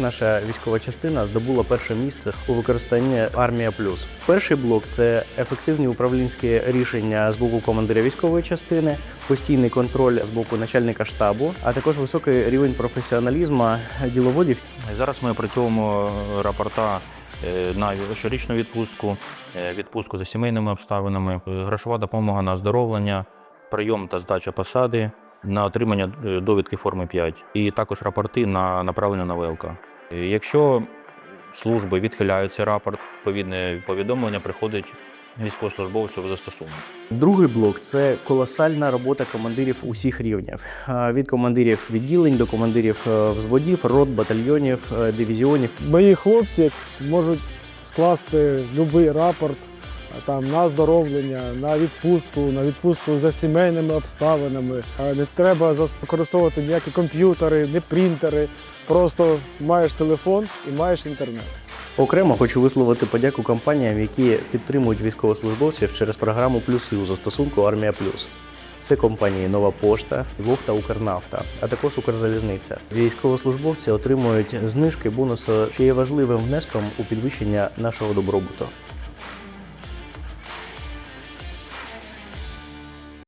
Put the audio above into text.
наша військова частина здобула перше місце у використанні Армія Плюс. Перший блок це ефективні управлінські рішення з боку командира військової частини, постійний контроль з боку начальника штабу, а також високий рівень професіоналізму діловодів Зараз ми опрацьовуємо рапорта е, на щорічну відпустку, е, відпустку за сімейними обставинами, грошова допомога на оздоровлення, прийом та здача посади, на отримання е, довідки форми 5 і також рапорти на направлення на ВЛК. Якщо служби відхиляють цей рапорт, відповідне повідомлення приходить військовослужбовцю в застосунок. Другий блок це колосальна робота командирів усіх рівнів від командирів відділень до командирів е, взводів, рот, батальйонів, е, дивізіонів. Мої хлопці можуть скласти будь-який рапорт там, на оздоровлення, на відпустку, на відпустку за сімейними обставинами. Не треба використовувати ніякі комп'ютери, не принтери. Просто маєш телефон і маєш інтернет. Окремо хочу висловити подяку компаніям, які підтримують військовослужбовців через програму Плюси у застосунку Армія Плюс. Це компанії Нова Пошта, Вог та Укрнафта, а також Укрзалізниця. Військовослужбовці отримують знижки, бонуси, що є важливим внеском у підвищення нашого добробуту.